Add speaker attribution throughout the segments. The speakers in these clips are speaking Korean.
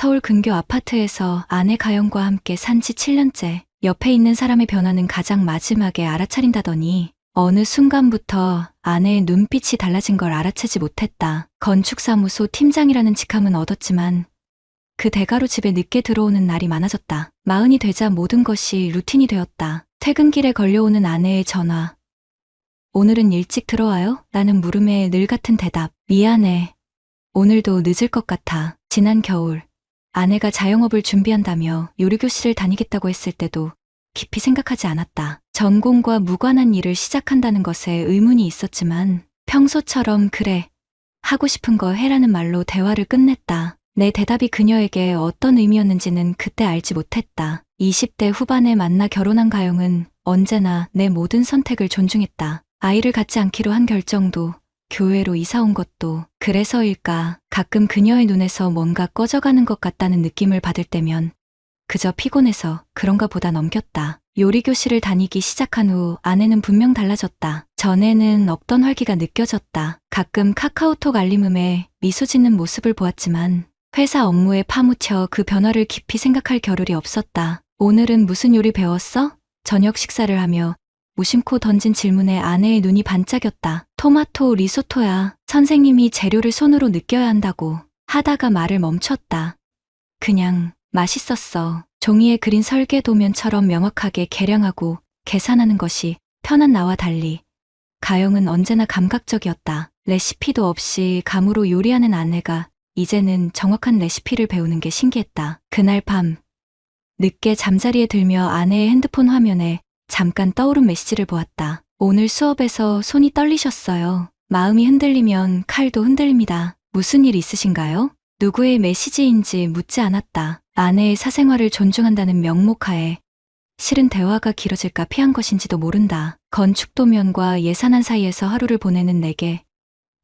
Speaker 1: 서울 근교 아파트에서 아내 가영과 함께 산 지 7년째 옆에 있는 사람의 변화는 가장 마지막에 알아차린다더니 어느 순간부터 아내의 눈빛이 달라진 걸 알아채지 못했다. 건축사무소 팀장이라는 직함은 얻었지만 그 대가로 집에 늦게 들어오는 날이 많아졌다. 마흔이 되자 모든 것이 루틴이 되었다. 퇴근길에 걸려오는 아내의 전화. 오늘은 일찍 들어와요? 라는 물음에 늘 같은 대답. 미안해. 오늘도 늦을 것 같아. 지난 겨울, 아내가 자영업을 준비한다며 요리교실을 다니겠다고 했을 때도 깊이 생각하지 않았다. 전공과 무관한 일을 시작한다는 것에 의문이 있었지만 평소처럼 그래. 하고 싶은 거 해라는 말로 대화를 끝냈다. 내 대답이 그녀에게 어떤 의미였는지는 그때 알지 못했다. 20대 후반에 만나 결혼한 가영은 언제나 내 모든 선택을 존중했다. 아이를 갖지 않기로 한 결정도 교회로 이사 온 것도 그래서일까 가끔 그녀의 눈에서 뭔가 꺼져가는 것 같다는 느낌을 받을 때면 그저 피곤해서 그런가 보다 넘겼다. 요리교실을 다니기 시작한 후 아내는 분명 달라졌다. 전에는 없던 활기가 느껴졌다. 가끔 카카오톡 알림음에 미소 짓는 모습을 보았지만 회사 업무에 파묻혀 그 변화를 깊이 생각할 겨를이 없었다. 오늘은 무슨 요리 배웠어? 저녁 식사를 하며 무심코 던진 질문에 아내의 눈이 반짝였다. 토마토 리소토야. 선생님이 재료를 손으로 느껴야 한다고 하다가 말을 멈췄다. 그냥 맛있었어. 종이에 그린 설계도면처럼 명확하게 계량하고 계산하는 것이 편한 나와 달리 가영은 언제나 감각적이었다. 레시피도 없이 감으로 요리하는 아내가 이제는 정확한 레시피를 배우는 게 신기했다. 그날 밤 늦게 잠자리에 들며 아내의 핸드폰 화면에 잠깐 떠오른 메시지를 보았다. 오늘 수업에서 손이 떨리셨어요. 마음이 흔들리면 칼도 흔들립니다. 무슨 일 있으신가요? 누구의 메시지인지 묻지 않았다. 아내의 사생활을 존중한다는 명목하에 실은 대화가 길어질까 피한 것인지도 모른다. 건축도면과 예산안 사이에서 하루를 보내는 내게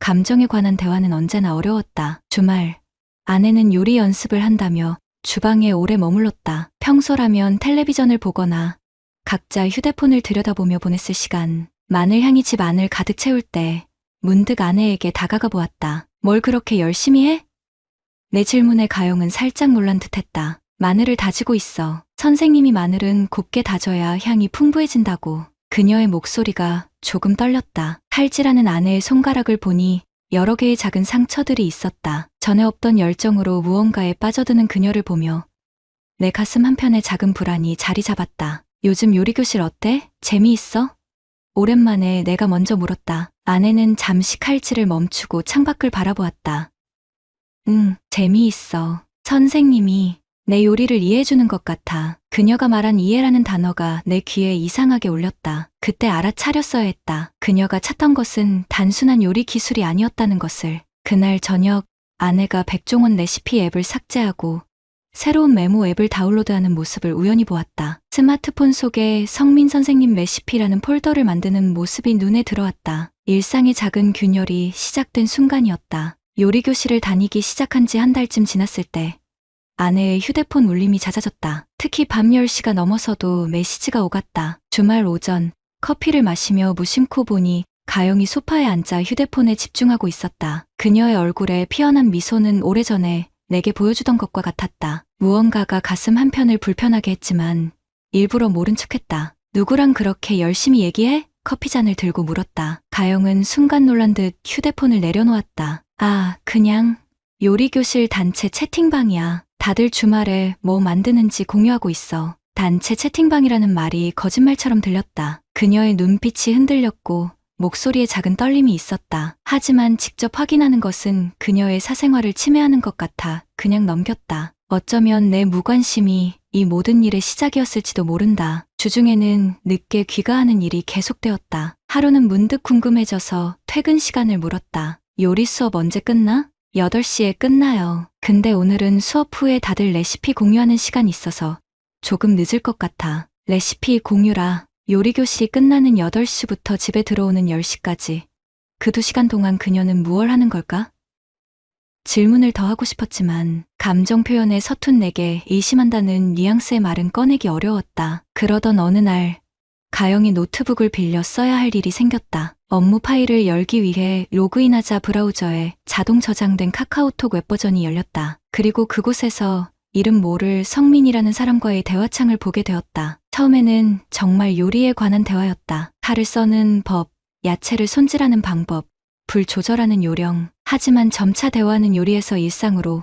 Speaker 1: 감정에 관한 대화는 언제나 어려웠다. 주말 아내는 요리 연습을 한다며 주방에 오래 머물렀다. 평소라면 텔레비전을 보거나 각자 휴대폰을 들여다보며 보냈을 시간. 마늘 향이 집 안을 가득 채울 때 문득 아내에게 다가가 보았다. 뭘 그렇게 열심히 해? 내 질문에 가영은 살짝 놀란 듯 했다. 마늘을 다지고 있어. 선생님이 마늘은 곱게 다져야 향이 풍부해진다고. 그녀의 목소리가 조금 떨렸다. 칼질하는 아내의 손가락을 보니 여러 개의 작은 상처들이 있었다. 전에 없던 열정으로 무언가에 빠져드는 그녀를 보며 내 가슴 한편에 작은 불안이 자리 잡았다. 요즘 요리교실 어때? 재미있어? 오랜만에 내가 먼저 물었다. 아내는 잠시 칼질을 멈추고 창밖을 바라보았다. 응, 재미있어. 선생님이 내 요리를 이해해주는 것 같아. 그녀가 말한 이해라는 단어가 내 귀에 이상하게 울렸다. 그때 알아차렸어야 했다. 그녀가 찾던 것은 단순한 요리 기술이 아니었다는 것을. 그날 저녁 아내가 백종원 레시피 앱을 삭제하고 새로운 메모 앱을 다운로드하는 모습을 우연히 보았다. 스마트폰 속에 성민 선생님 레시피라는 폴더를 만드는 모습이 눈에 들어왔다. 일상의 작은 균열이 시작된 순간이었다. 요리교실을 다니기 시작한 지 한 달쯤 지났을 때 아내의 휴대폰 울림이 잦아졌다. 특히 밤 10시가 넘어서도 메시지가 오갔다. 주말 오전 커피를 마시며 무심코 보니 가영이 소파에 앉아 휴대폰에 집중하고 있었다. 그녀의 얼굴에 피어난 미소는 오래전에 내게 보여주던 것과 같았다. 무언가가 가슴 한편을 불편하게 했지만 일부러 모른 척했다. 누구랑 그렇게 열심히 얘기해? 커피잔을 들고 물었다. 가영은 순간 놀란 듯 휴대폰을 내려놓았다. 아, 그냥 요리교실 단체 채팅방이야. 다들 주말에 뭐 만드는지 공유하고 있어. 단체 채팅방이라는 말이 거짓말처럼 들렸다. 그녀의 눈빛이 흔들렸고 목소리에 작은 떨림이 있었다. 하지만 직접 확인하는 것은 그녀의 사생활을 침해하는 것 같아 그냥 넘겼다. 어쩌면 내 무관심이 이 모든 일의 시작이었을지도 모른다. 주중에는 늦게 귀가하는 일이 계속되었다. 하루는 문득 궁금해져서 퇴근 시간을 물었다. 요리 수업 언제 끝나? 8시에 끝나요. 근데 오늘은 수업 후에 다들 레시피 공유하는 시간이 있어서 조금 늦을 것 같아. 레시피 공유라. 요리교실이 끝나는 8시부터 집에 들어오는 10시까지. 그 두 시간 동안 그녀는 무얼 하는 걸까? 질문을 더 하고 싶었지만 감정 표현에 서툰 내게 의심한다는 뉘앙스의 말은 꺼내기 어려웠다. 그러던 어느 날 가영이 노트북을 빌려 써야 할 일이 생겼다. 업무 파일을 열기 위해 로그인하자 브라우저에 자동 저장된 카카오톡 웹버전이 열렸다. 그리고 그곳에서 이름 모를 성민이라는 사람과의 대화창을 보게 되었다. 처음에는 정말 요리에 관한 대화였다. 칼을 써는 법, 야채를 손질하는 방법, 불 조절하는 요령. 하지만 점차 대화는 요리에서 일상으로,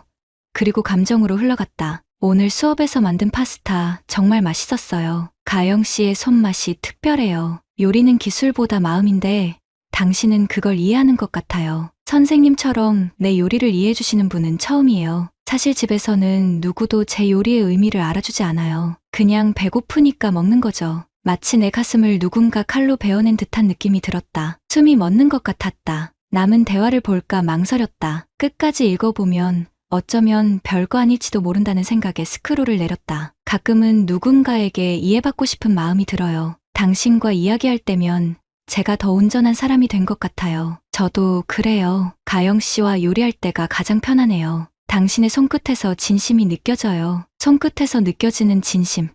Speaker 1: 그리고 감정으로 흘러갔다. 오늘 수업에서 만든 파스타 정말 맛있었어요. 가영 씨의 손맛이 특별해요. 요리는 기술보다 마음인데 당신은 그걸 이해하는 것 같아요. 선생님처럼 내 요리를 이해해 주시는 분은 처음이에요. 사실 집에서는 누구도 제 요리의 의미를 알아주지 않아요. 그냥 배고프니까 먹는 거죠. 마치 내 가슴을 누군가 칼로 베어낸 듯한 느낌이 들었다. 숨이 멎는 것 같았다. 남은 대화를 볼까 망설였다. 끝까지 읽어보면 어쩌면 별거 아닐지도 모른다는 생각에 스크롤을 내렸다. 가끔은 누군가에게 이해받고 싶은 마음이 들어요. 당신과 이야기할 때면 제가 더 온전한 사람이 된 것 같아요. 저도 그래요. 가영 씨와 요리할 때가 가장 편하네요. 당신의 손끝에서 진심이 느껴져요. 손끝에서 느껴지는 진심.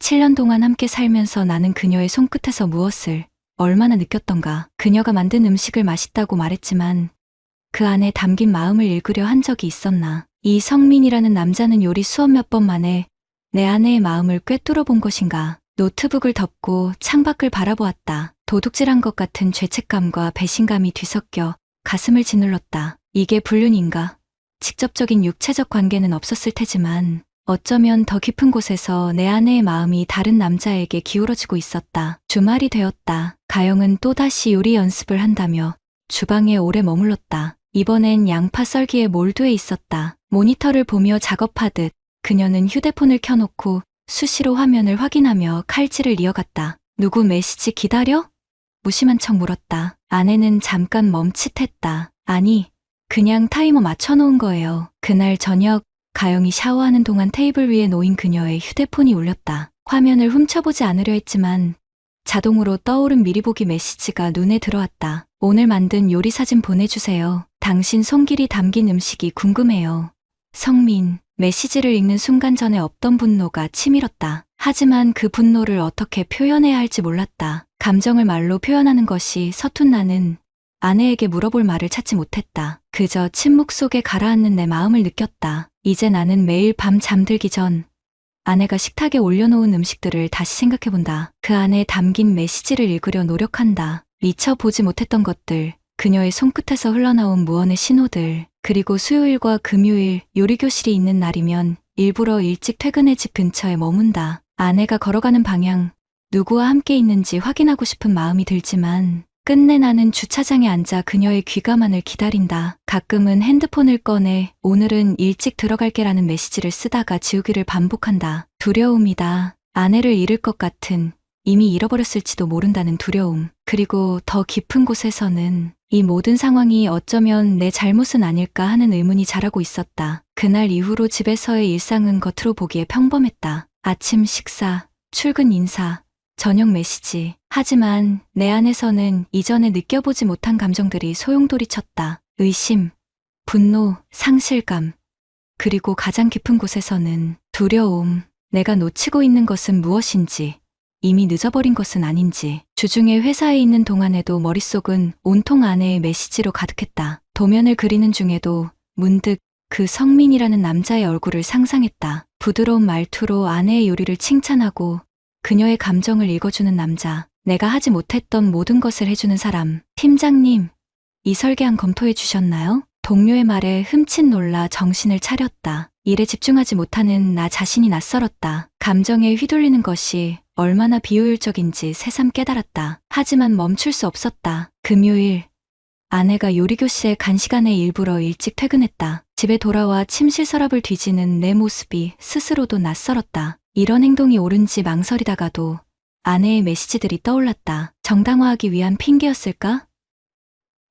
Speaker 1: 7년 동안 함께 살면서 나는 그녀의 손끝에서 무엇을 얼마나 느꼈던가. 그녀가 만든 음식을 맛있다고 말했지만 그 안에 담긴 마음을 읽으려 한 적이 있었나. 이 성민이라는 남자는 요리 수업 몇 번 만에 내 아내의 마음을 꿰뚫어 본 것인가. 노트북을 덮고 창밖을 바라보았다. 도둑질한 것 같은 죄책감과 배신감이 뒤섞여 가슴을 짓눌렀다. 이게 불륜인가? 직접적인 육체적 관계는 없었을 테지만 어쩌면 더 깊은 곳에서 내 아내의 마음이 다른 남자에게 기울어지고 있었다. 주말이 되었다. 가영은 또다시 요리 연습을 한다며 주방에 오래 머물렀다. 이번엔 양파 썰기에 몰두해 있었다. 모니터를 보며 작업하듯 그녀는 휴대폰을 켜놓고 수시로 화면을 확인하며 칼질을 이어갔다. 누구 메시지 기다려? 무심한 척 물었다. 아내는 잠깐 멈칫했다. 아니, 그냥 타이머 맞춰놓은 거예요. 그날 저녁 가영이 샤워하는 동안 테이블 위에 놓인 그녀의 휴대폰이 울렸다. 화면을 훔쳐보지 않으려 했지만 자동으로 떠오른 미리 보기 메시지가 눈에 들어왔다. 오늘 만든 요리 사진 보내주세요. 당신 손길이 담긴 음식이 궁금해요. 성민, 메시지를 읽는 순간 전에 없던 분노가 치밀었다. 하지만 그 분노를 어떻게 표현해야 할지 몰랐다. 감정을 말로 표현하는 것이 서툰 나는 아내에게 물어볼 말을 찾지 못했다. 그저 침묵 속에 가라앉는 내 마음을 느꼈다. 이제 나는 매일 밤 잠들기 전 아내가 식탁에 올려놓은 음식들을 다시 생각해본다. 그 안에 담긴 메시지를 읽으려 노력한다. 미처 보지 못했던 것들, 그녀의 손끝에서 흘러나온 무언의 신호들, 그리고 수요일과 금요일 요리교실이 있는 날이면 일부러 일찍 퇴근해 집 근처에 머문다. 아내가 걸어가는 방향, 누구와 함께 있는지 확인하고 싶은 마음이 들지만 끝내 나는 주차장에 앉아 그녀의 귀가만을 기다린다. 가끔은 핸드폰을 꺼내 오늘은 일찍 들어갈게라는 메시지를 쓰다가 지우기를 반복한다. 두려움이다. 아내를 잃을 것 같은 이미 잃어버렸을지도 모른다는 두려움. 그리고 더 깊은 곳에서는 이 모든 상황이 어쩌면 내 잘못은 아닐까 하는 의문이 자라고 있었다. 그날 이후로 집에서의 일상은 겉으로 보기에 평범했다. 아침 식사, 출근 인사, 저녁 메시지. 하지만 내 안에서는 이전에 느껴보지 못한 감정들이 소용돌이쳤다. 의심, 분노, 상실감. 그리고 가장 깊은 곳에서는 두려움. 내가 놓치고 있는 것은 무엇인지, 이미 늦어버린 것은 아닌지. 주중에 회사에 있는 동안에도 머릿속은 온통 아내의 메시지로 가득했다. 도면을 그리는 중에도 문득 그 성민이라는 남자의 얼굴을 상상했다. 부드러운 말투로 아내의 요리를 칭찬하고 그녀의 감정을 읽어주는 남자. 내가 하지 못했던 모든 것을 해주는 사람. 팀장님, 이 설계안 검토해 주셨나요? 동료의 말에 흠칫 놀라 정신을 차렸다. 일에 집중하지 못하는 나 자신이 낯설었다. 감정에 휘둘리는 것이 얼마나 비효율적인지 새삼 깨달았다. 하지만 멈출 수 없었다. 금요일, 아내가 요리교실에 간 시간에 일부러 일찍 퇴근했다. 집에 돌아와 침실 서랍을 뒤지는 내 모습이 스스로도 낯설었다. 이런 행동이 옳은지 망설이다가도 아내의 메시지들이 떠올랐다. 정당화하기 위한 핑계였을까?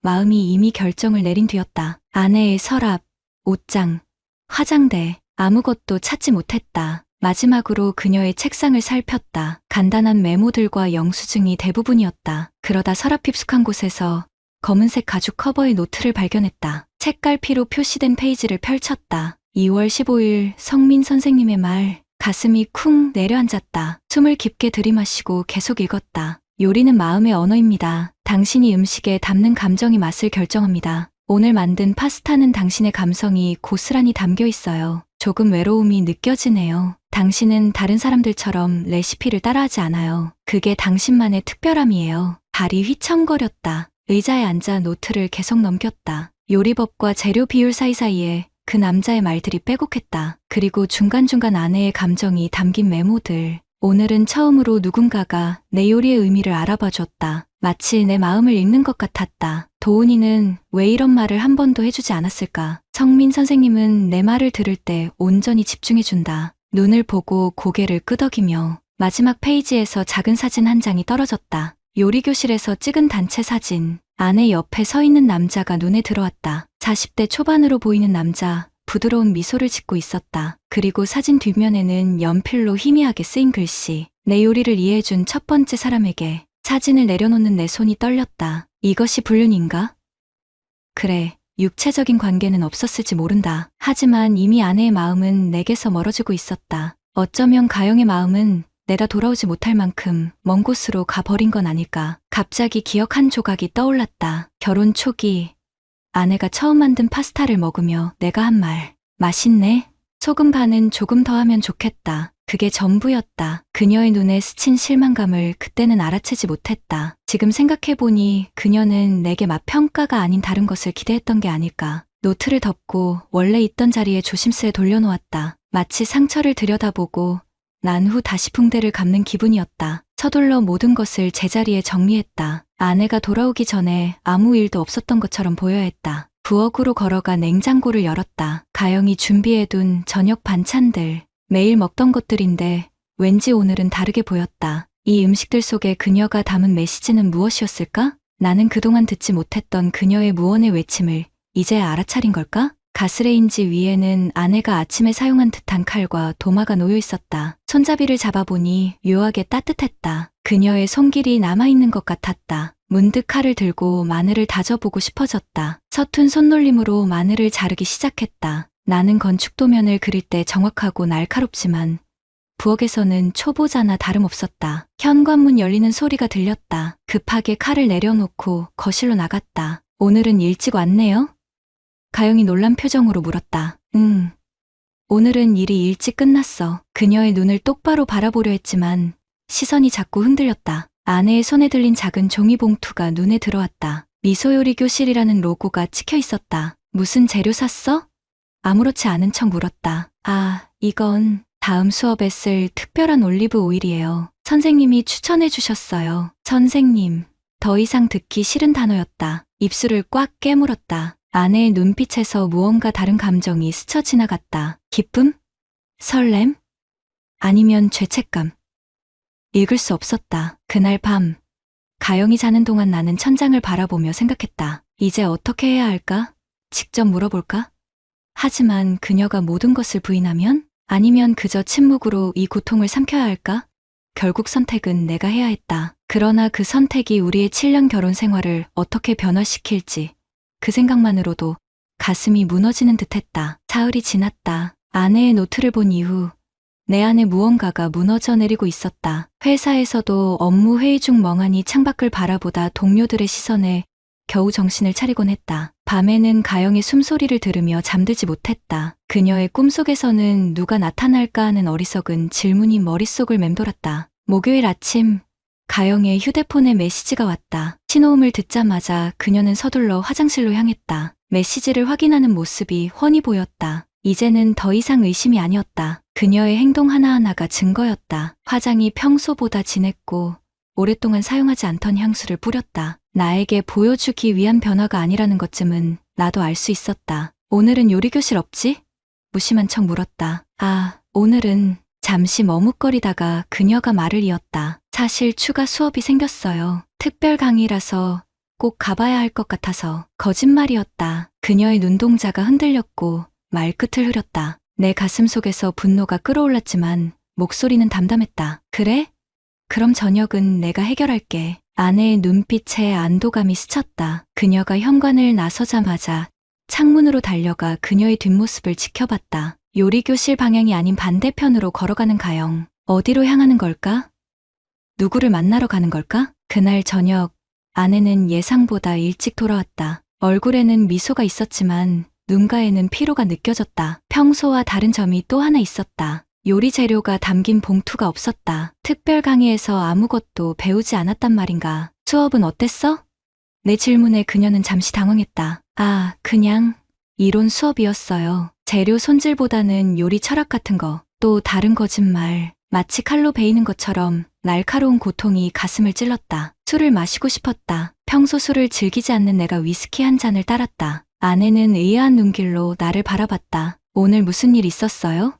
Speaker 1: 마음이 이미 결정을 내린 뒤였다. 아내의 서랍, 옷장, 화장대, 아무것도 찾지 못했다. 마지막으로 그녀의 책상을 살폈다. 간단한 메모들과 영수증이 대부분이었다. 그러다 서랍 깊숙한 곳에서 검은색 가죽 커버의 노트를 발견했다. 책갈피로 표시된 페이지를 펼쳤다. 2월 15일 성민 선생님의 말, 가슴이 쿵 내려앉았다. 숨을 깊게 들이마시고 계속 읽었다. 요리는 마음의 언어입니다. 당신이 음식에 담는 감정이 맛을 결정합니다. 오늘 만든 파스타는 당신의 감성이 고스란히 담겨 있어요. 조금 외로움이 느껴지네요. 당신은 다른 사람들처럼 레시피를 따라하지 않아요. 그게 당신만의 특별함이에요. 발이 휘청거렸다. 의자에 앉아 노트를 계속 넘겼다. 요리법과 재료 비율 사이사이에 그 남자의 말들이 빼곡했다. 그리고 중간중간 아내의 감정이 담긴 메모들. 오늘은 처음으로 누군가가 내 요리의 의미를 알아봐 줬다. 마치 내 마음을 읽는 것 같았다. 도훈이는 왜 이런 말을 한 번도 해주지 않았을까? 성민 선생님은 내 말을 들을 때 온전히 집중해준다. 눈을 보고 고개를 끄덕이며 마지막 페이지에서 작은 사진 한 장이 떨어졌다. 요리교실에서 찍은 단체 사진. 아내 옆에 서 있는 남자가 눈에 들어왔다. 40대 초반으로 보이는 남자, 부드러운 미소를 짓고 있었다. 그리고 사진 뒷면에는 연필로 희미하게 쓰인 글씨. 내 요리를 이해해준 첫 번째 사람에게 사진을 내려놓는 내 손이 떨렸다. 이것이 불륜인가? 그래, 육체적인 관계는 없었을지 모른다. 하지만 이미 아내의 마음은 내게서 멀어지고 있었다. 어쩌면 가영의 마음은 내다 돌아오지 못할 만큼 먼 곳으로 가버린 건 아닐까. 갑자기 기억 한 조각이 떠올랐다. 결혼 초기, 아내가 처음 만든 파스타를 먹으며 내가 한 말. 맛있네. 소금 간은 조금 더 하면 좋겠다. 그게 전부였다. 그녀의 눈에 스친 실망감을 그때는 알아채지 못했다. 지금 생각해보니 그녀는 내게 맛 평가가 아닌 다른 것을 기대했던 게 아닐까. 노트를 덮고 원래 있던 자리에 조심스레 돌려놓았다. 마치 상처를 들여다보고 난 후 다시 붕대를 감는 기분이었다. 서둘러 모든 것을 제자리에 정리했다. 아내가 돌아오기 전에 아무 일도 없었던 것처럼 보여야 했다. 부엌으로 걸어가 냉장고를 열었다. 가영이 준비해둔 저녁 반찬들. 매일 먹던 것들인데 왠지 오늘은 다르게 보였다. 이 음식들 속에 그녀가 담은 메시지는 무엇이었을까? 나는 그동안 듣지 못했던 그녀의 무언의 외침을 이제야 알아차린 걸까? 가스레인지 위에는 아내가 아침에 사용한 듯한 칼과 도마가 놓여 있었다. 손잡이를 잡아보니 묘하게 따뜻했다. 그녀의 손길이 남아있는 것 같았다. 문득 칼을 들고 마늘을 다져보고 싶어졌다. 서툰 손놀림으로 마늘을 자르기 시작했다. 나는 건축도면을 그릴 때 정확하고 날카롭지만 부엌에서는 초보자나 다름없었다. 현관문 열리는 소리가 들렸다. 급하게 칼을 내려놓고 거실로 나갔다. 오늘은 일찍 왔네요? 가영이 놀란 표정으로 물었다. 응. 오늘은 일이 일찍 끝났어. 그녀의 눈을 똑바로 바라보려 했지만 시선이 자꾸 흔들렸다. 아내의 손에 들린 작은 종이봉투가 눈에 들어왔다. 미소요리 교실이라는 로고가 찍혀 있었다. 무슨 재료 샀어? 아무렇지 않은 척 물었다. 아, 이건 다음 수업에 쓸 특별한 올리브 오일이에요. 선생님이 추천해 주셨어요. 선생님. 더 이상 듣기 싫은 단어였다. 입술을 꽉 깨물었다. 아내의 눈빛에서 무언가 다른 감정이 스쳐 지나갔다. 기쁨? 설렘? 아니면 죄책감? 읽을 수 없었다. 그날 밤, 가영이 자는 동안 나는 천장을 바라보며 생각했다. 이제 어떻게 해야 할까? 직접 물어볼까? 하지만 그녀가 모든 것을 부인하면? 아니면 그저 침묵으로 이 고통을 삼켜야 할까? 결국 선택은 내가 해야 했다. 그러나 그 선택이 우리의 7년 결혼 생활을 어떻게 변화시킬지 그 생각만으로도 가슴이 무너지는 듯 했다. 사흘이 지났다. 아내의 노트를 본 이후 내 안에 무언가가 무너져 내리고 있었다. 회사에서도 업무 회의 중 멍하니 창밖을 바라보다 동료들의 시선에 겨우 정신을 차리곤 했다. 밤에는 가영의 숨소리를 들으며 잠들지 못했다. 그녀의 꿈속에서는 누가 나타날까 하는 어리석은 질문이 머릿속을 맴돌았다. 목요일 아침, 가영의 휴대폰에 메시지가 왔다. 신호음을 듣자마자 그녀는 서둘러 화장실로 향했다. 메시지를 확인하는 모습이 훤히 보였다. 이제는 더 이상 의심이 아니었다. 그녀의 행동 하나하나가 증거였다. 화장이 평소보다 진했고 오랫동안 사용하지 않던 향수를 뿌렸다. 나에게 보여주기 위한 변화가 아니라는 것쯤은 나도 알 수 있었다. 오늘은 요리교실 없지? 무심한 척 물었다. 아, 오늘은 잠시 머뭇거리다가 그녀가 말을 이었다. 사실 추가 수업이 생겼어요. 특별 강의라서 꼭 가봐야 할 것 같아서 거짓말이었다. 그녀의 눈동자가 흔들렸고 말끝을 흐렸다. 내 가슴 속에서 분노가 끌어올랐지만 목소리는 담담했다. 그래? 그럼 저녁은 내가 해결할게. 아내의 눈빛에 안도감이 스쳤다. 그녀가 현관을 나서자마자 창문으로 달려가 그녀의 뒷모습을 지켜봤다. 요리교실 방향이 아닌 반대편으로 걸어가는 가영. 어디로 향하는 걸까? 누구를 만나러 가는 걸까? 그날 저녁 아내는 예상보다 일찍 돌아왔다. 얼굴에는 미소가 있었지만 눈가에는 피로가 느껴졌다. 평소와 다른 점이 또 하나 있었다. 요리 재료가 담긴 봉투가 없었다. 특별 강의에서 아무것도 배우지 않았단 말인가. 수업은 어땠어? 내 질문에 그녀는 잠시 당황했다. 아, 그냥 이론 수업이었어요. 재료 손질보다는 요리 철학 같은 거, 또 다른 거짓말. 마치 칼로 베이는 것처럼 날카로운 고통이 가슴을 찔렀다. 술을 마시고 싶었다. 평소 술을 즐기지 않는 내가 위스키 한 잔을 따랐다. 아내는 의아한 눈길로 나를 바라봤다. 오늘 무슨 일 있었어요?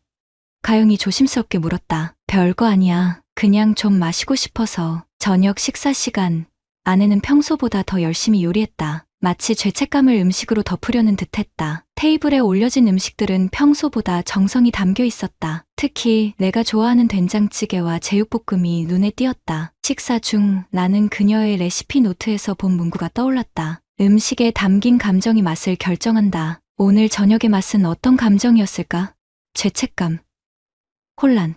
Speaker 1: 가영이 조심스럽게 물었다. 별거 아니야. 그냥 좀 마시고 싶어서. 저녁 식사 시간. 아내는 평소보다 더 열심히 요리했다. 마치 죄책감을 음식으로 덮으려는 듯했다. 테이블에 올려진 음식들은 평소보다 정성이 담겨 있었다. 특히 내가 좋아하는 된장찌개와 제육볶음이 눈에 띄었다. 식사 중 나는 그녀의 레시피 노트에서 본 문구가 떠올랐다. 음식에 담긴 감정이 맛을 결정한다. 오늘 저녁의 맛은 어떤 감정이었을까? 죄책감, 혼란,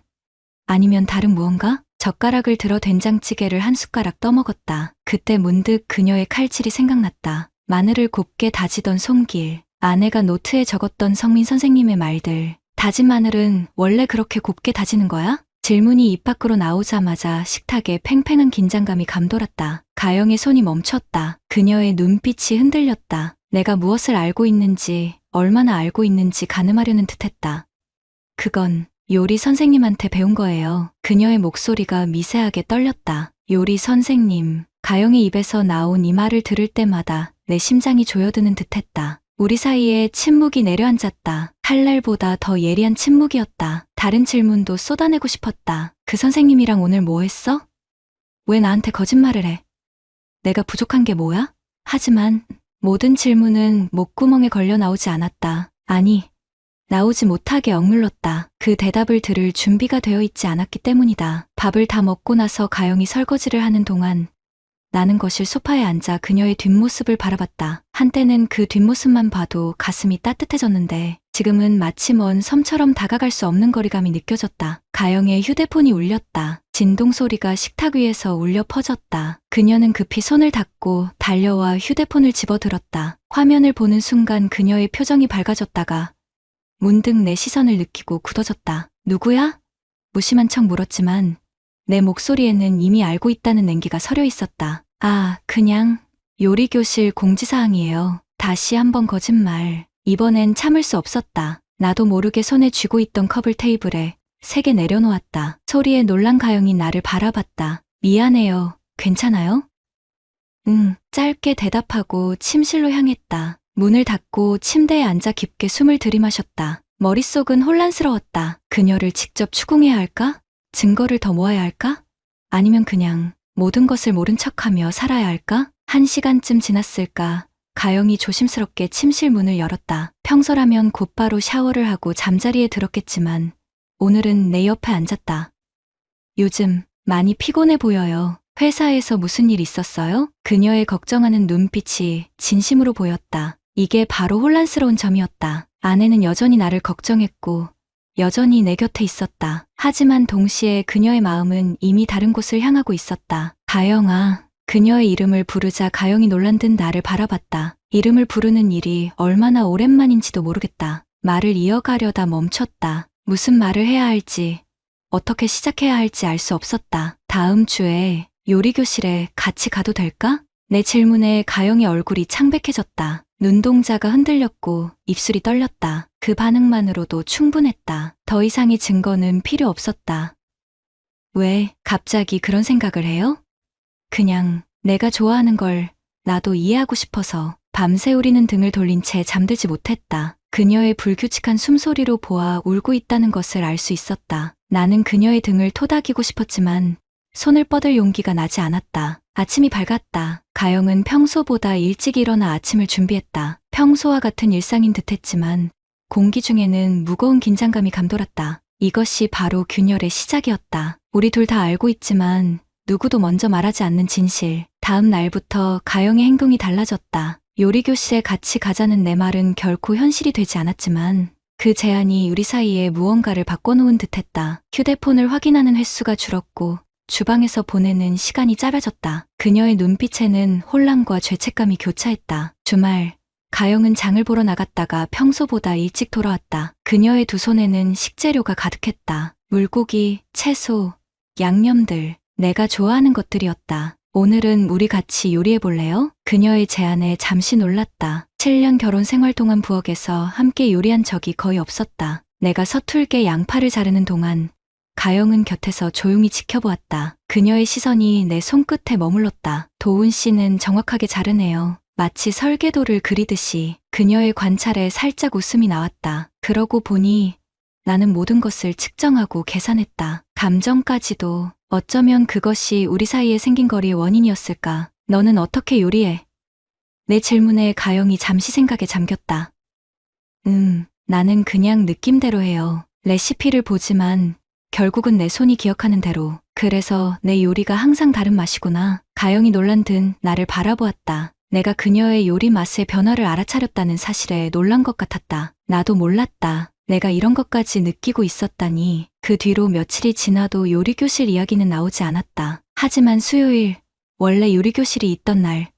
Speaker 1: 아니면 다른 무언가? 젓가락을 들어 된장찌개를 한 숟가락 떠먹었다. 그때 문득 그녀의 칼질이 생각났다. 마늘을 곱게 다지던 손길, 아내가 노트에 적었던 성민 선생님의 말들. 다진 마늘은 원래 그렇게 곱게 다지는 거야? 질문이 입 밖으로 나오자마자 식탁에 팽팽한 긴장감이 감돌았다. 가영의 손이 멈췄다. 그녀의 눈빛이 흔들렸다. 내가 무엇을 알고 있는지, 얼마나 알고 있는지 가늠하려는 듯했다. 그건 요리 선생님한테 배운 거예요. 그녀의 목소리가 미세하게 떨렸다. 요리 선생님. 가영의 입에서 나온 이 말을 들을 때마다 내 심장이 조여드는 듯했다. 우리 사이에 침묵이 내려앉았다. 칼날보다 더 예리한 침묵이었다. 다른 질문도 쏟아내고 싶었다. 그 선생님이랑 오늘 뭐 했어? 왜 나한테 거짓말을 해? 내가 부족한 게 뭐야? 하지만 모든 질문은 목구멍에 걸려 나오지 않았다. 아니, 나오지 못하게 억눌렀다. 그 대답을 들을 준비가 되어 있지 않았기 때문이다. 밥을 다 먹고 나서 가영이 설거지를 하는 동안 나는 거실 소파에 앉아 그녀의 뒷모습을 바라봤다. 한때는 그 뒷모습만 봐도 가슴이 따뜻해졌는데 지금은 마치 먼 섬처럼 다가갈 수 없는 거리감이 느껴졌다. 가영의 휴대폰이 울렸다. 진동 소리가 식탁 위에서 울려 퍼졌다. 그녀는 급히 손을 닫고 달려와 휴대폰을 집어들었다. 화면을 보는 순간 그녀의 표정이 밝아졌다가 문득 내 시선을 느끼고 굳어졌다. 누구야? 무심한 척 물었지만 내 목소리에는 이미 알고 있다는 냉기가 서려 있었다. 아, 그냥 요리교실 공지사항이에요. 다시 한번 거짓말. 이번엔 참을 수 없었다. 나도 모르게 손에 쥐고 있던 컵을 테이블에 세개 내려놓았다. 소리에 놀란 가영이 나를 바라봤다. 미안해요. 괜찮아요? 응, 짧게 대답하고 침실로 향했다. 문을 닫고 침대에 앉아 깊게 숨을 들이마셨다. 머릿속은 혼란스러웠다. 그녀를 직접 추궁해야 할까? 증거를 더 모아야 할까? 아니면 그냥 모든 것을 모른 척하며 살아야 할까? 한 시간쯤 지났을까? 가영이 조심스럽게 침실 문을 열었다. 평소라면 곧바로 샤워를 하고 잠자리에 들었겠지만 오늘은 내 옆에 앉았다. 요즘 많이 피곤해 보여요. 회사에서 무슨 일 있었어요? 그녀의 걱정하는 눈빛이 진심으로 보였다. 이게 바로 혼란스러운 점이었다. 아내는 여전히 나를 걱정했고 여전히 내 곁에 있었다. 하지만 동시에 그녀의 마음은 이미 다른 곳을 향하고 있었다. 가영아. 그녀의 이름을 부르자 가영이 놀란 듯 나를 바라봤다. 이름을 부르는 일이 얼마나 오랜만인지도 모르겠다. 말을 이어가려다 멈췄다. 무슨 말을 해야 할지, 어떻게 시작해야 할지 알 수 없었다. 다음 주에 요리교실에 같이 가도 될까? 내 질문에 가영의 얼굴이 창백해졌다. 눈동자가 흔들렸고 입술이 떨렸다. 그 반응만으로도 충분했다. 더 이상의 증거는 필요 없었다. 왜 갑자기 그런 생각을 해요? 그냥 내가 좋아하는 걸 나도 이해하고 싶어서 밤새 우리는 등을 돌린 채 잠들지 못했다. 그녀의 불규칙한 숨소리로 보아 울고 있다는 것을 알 수 있었다. 나는 그녀의 등을 토닥이고 싶었지만 손을 뻗을 용기가 나지 않았다. 아침이 밝았다. 가영은 평소보다 일찍 일어나 아침을 준비했다. 평소와 같은 일상인 듯했지만 공기 중에는 무거운 긴장감이 감돌았다. 이것이 바로 균열의 시작이었다. 우리 둘 다 알고 있지만 누구도 먼저 말하지 않는 진실. 다음 날부터 가영의 행동이 달라졌다. 요리교실에 같이 가자는 내 말은 결코 현실이 되지 않았지만 그 제안이 우리 사이에 무언가를 바꿔놓은 듯했다. 휴대폰을 확인하는 횟수가 줄었고 주방에서 보내는 시간이 짧아졌다. 그녀의 눈빛에는 혼란과 죄책감이 교차했다. 주말, 가영은 장을 보러 나갔다가 평소보다 일찍 돌아왔다. 그녀의 두 손에는 식재료가 가득했다. 물고기, 채소, 양념들, 내가 좋아하는 것들이었다. 오늘은 우리 같이 요리해 볼래요? 그녀의 제안에 잠시 놀랐다. 7년 결혼 생활 동안 부엌에서 함께 요리한 적이 거의 없었다. 내가 서툴게 양파를 자르는 동안 가영은 곁에서 조용히 지켜보았다. 그녀의 시선이 내 손끝에 머물렀다. 도훈 씨는 정확하게 자르네요. 마치 설계도를 그리듯이 그녀의 관찰에 살짝 웃음이 나왔다. 그러고 보니 나는 모든 것을 측정하고 계산했다. 감정까지도 어쩌면 그것이 우리 사이에 생긴 거리의 원인이었을까. 너는 어떻게 요리해? 내 질문에 가영이 잠시 생각에 잠겼다. 음, 나는 그냥 느낌대로 해요. 레시피를 보지만 결국은 내 손이 기억하는 대로. 그래서 내 요리가 항상 다른 맛이구나. 가영이 놀란 듯 나를 바라보았다. 내가 그녀의 요리 맛의 변화를 알아차렸다는 사실에 놀란 것 같았다. 나도 몰랐다. 내가 이런 것까지 느끼고 있었다니. 그 뒤로 며칠이 지나도 요리교실 이야기는 나오지 않았다. 하지만 수요일, 원래 요리교실이 있던 날,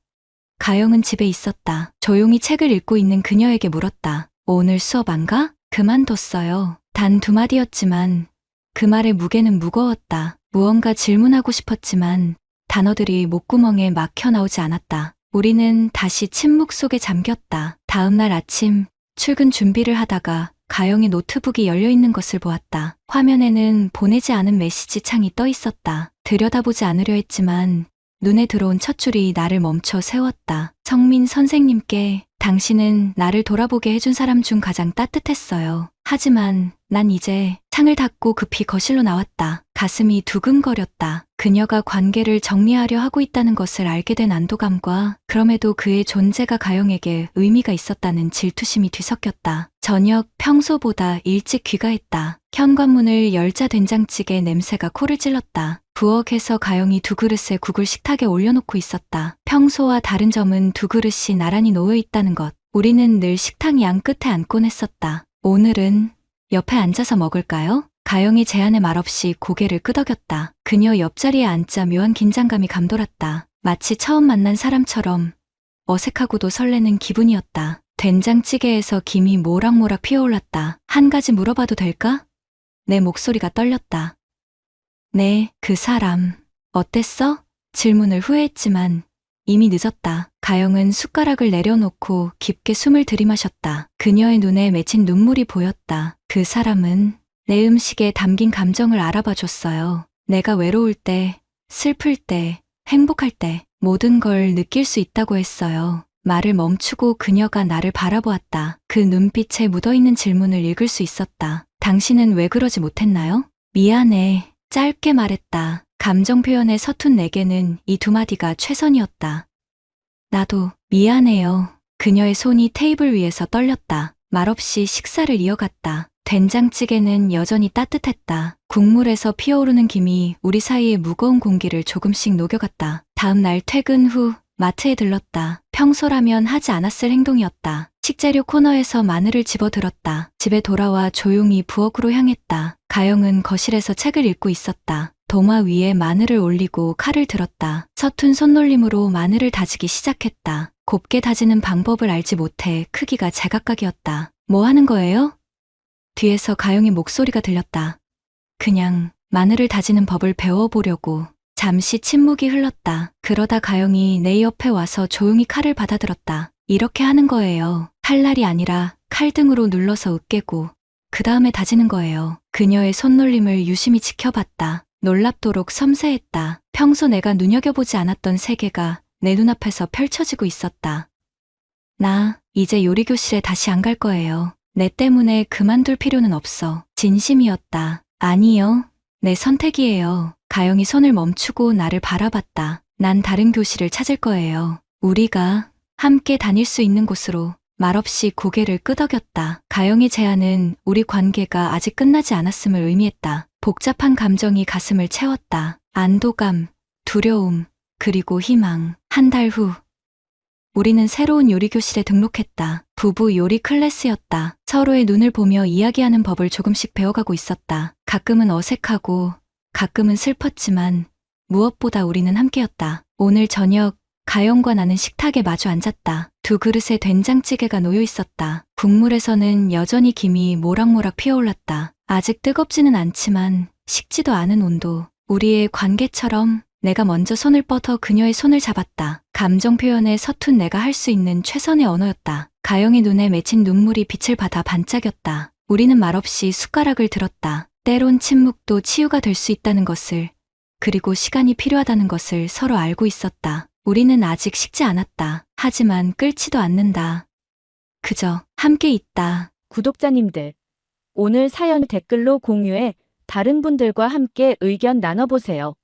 Speaker 1: 가영은 집에 있었다. 조용히 책을 읽고 있는 그녀에게 물었다. 오늘 수업 안 가? 그만뒀어요. 단 두 마디였지만 그 말의 무게는 무거웠다. 무언가 질문하고 싶었지만 단어들이 목구멍에 막혀 나오지 않았다. 우리는 다시 침묵 속에 잠겼다. 다음 날 아침 출근 준비를 하다가 가영의 노트북이 열려 있는 것을 보았다. 화면에는 보내지 않은 메시지 창이 떠 있었다. 들여다보지 않으려 했지만 눈에 들어온 첫 줄이 나를 멈춰 세웠다. 성민 선생님께 당신은 나를 돌아보게 해준 사람 중 가장 따뜻했어요. 하지만 난 이제 창을 닫고 급히 거실로 나왔다. 가슴이 두근거렸다. 그녀가 관계를 정리하려 하고 있다는 것을 알게 된 안도감과 그럼에도 그의 존재가 가영에게 의미가 있었다는 질투심이 뒤섞였다. 저녁 평소보다 일찍 귀가했다. 현관문을 열자 된장찌개 냄새가 코를 찔렀다. 부엌에서 가영이 두 그릇에 국을 식탁에 올려놓고 있었다. 평소와 다른 점은 두 그릇이 나란히 놓여 있다는 것. 우리는 늘 식탁 양 끝에 앉곤 했었다. 오늘은 옆에 앉아서 먹을까요? 가영이 제안에 말없이 고개를 끄덕였다. 그녀 옆자리에 앉자 묘한 긴장감이 감돌았다. 마치 처음 만난 사람처럼 어색하고도 설레는 기분이었다. 된장찌개에서 김이 모락모락 피어올랐다. 한 가지 물어봐도 될까? 내 목소리가 떨렸다. 네, 그 사람. 어땠어? 질문을 후회했지만 이미 늦었다. 가영은 숟가락을 내려놓고 깊게 숨을 들이마셨다. 그녀의 눈에 맺힌 눈물이 보였다. 그 사람은 내 음식에 담긴 감정을 알아봐 줬어요. 내가 외로울 때, 슬플 때, 행복할 때 모든 걸 느낄 수 있다고 했어요. 말을 멈추고 그녀가 나를 바라보았다. 그 눈빛에 묻어있는 질문을 읽을 수 있었다. 당신은 왜 그러지 못했나요? 미안해. 짧게 말했다. 감정 표현에 서툰 내게는 이 두 마디가 최선이었다. 나도 미안해요. 그녀의 손이 테이블 위에서 떨렸다. 말없이 식사를 이어갔다. 된장찌개는 여전히 따뜻했다. 국물에서 피어오르는 김이 우리 사이의 무거운 공기를 조금씩 녹여갔다. 다음 날 퇴근 후 마트에 들렀다. 평소라면 하지 않았을 행동이었다. 식재료 코너에서 마늘을 집어들었다. 집에 돌아와 조용히 부엌으로 향했다. 가영은 거실에서 책을 읽고 있었다. 도마 위에 마늘을 올리고 칼을 들었다. 서툰 손놀림으로 마늘을 다지기 시작했다. 곱게 다지는 방법을 알지 못해 크기가 제각각이었다. 뭐 하는 거예요? 뒤에서 가영의 목소리가 들렸다. 그냥 마늘을 다지는 법을 배워보려고. 잠시 침묵이 흘렀다. 그러다 가영이 내 옆에 와서 조용히 칼을 받아들었다. 이렇게 하는 거예요. 칼날이 아니라 칼등으로 눌러서 으깨고 그 다음에 다지는 거예요. 그녀의 손놀림을 유심히 지켜봤다. 놀랍도록 섬세했다. 평소 내가 눈여겨보지 않았던 세계가 내 눈앞에서 펼쳐지고 있었다. 나 이제 요리교실에 다시 안 갈 거예요. 내 때문에 그만둘 필요는 없어. 진심이었다. 아니요. 내 선택이에요. 가영이 손을 멈추고 나를 바라봤다. 난 다른 교실을 찾을 거예요. 우리가 함께 다닐 수 있는 곳으로 말없이 고개를 끄덕였다. 가영의 제안은 우리 관계가 아직 끝나지 않았음을 의미했다. 복잡한 감정이 가슴을 채웠다. 안도감, 두려움, 그리고 희망. 한 달 후, 우리는 새로운 요리교실에 등록했다. 부부 요리 클래스였다. 서로의 눈을 보며 이야기하는 법을 조금씩 배워가고 있었다. 가끔은 어색하고, 가끔은 슬펐지만, 무엇보다 우리는 함께였다. 오늘 저녁 가영과 나는 식탁에 마주 앉았다. 두 그릇에 된장찌개가 놓여 있었다. 국물에서는 여전히 김이 모락모락 피어올랐다. 아직 뜨겁지는 않지만 식지도 않은 온도. 우리의 관계처럼 내가 먼저 손을 뻗어 그녀의 손을 잡았다. 감정 표현에 서툰 내가 할 수 있는 최선의 언어였다. 가영의 눈에 맺힌 눈물이 빛을 받아 반짝였다. 우리는 말없이 숟가락을 들었다. 때론 침묵도 치유가 될 수 있다는 것을, 그리고 시간이 필요하다는 것을 서로 알고 있었다. 우리는 아직 식지 않았다. 하지만 끓지도 않는다. 그저 함께 있다.
Speaker 2: 구독자님들, 오늘 사연 댓글로 공유해 다른 분들과 함께 의견 나눠보세요.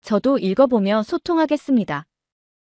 Speaker 2: 저도 읽어보며 소통하겠습니다.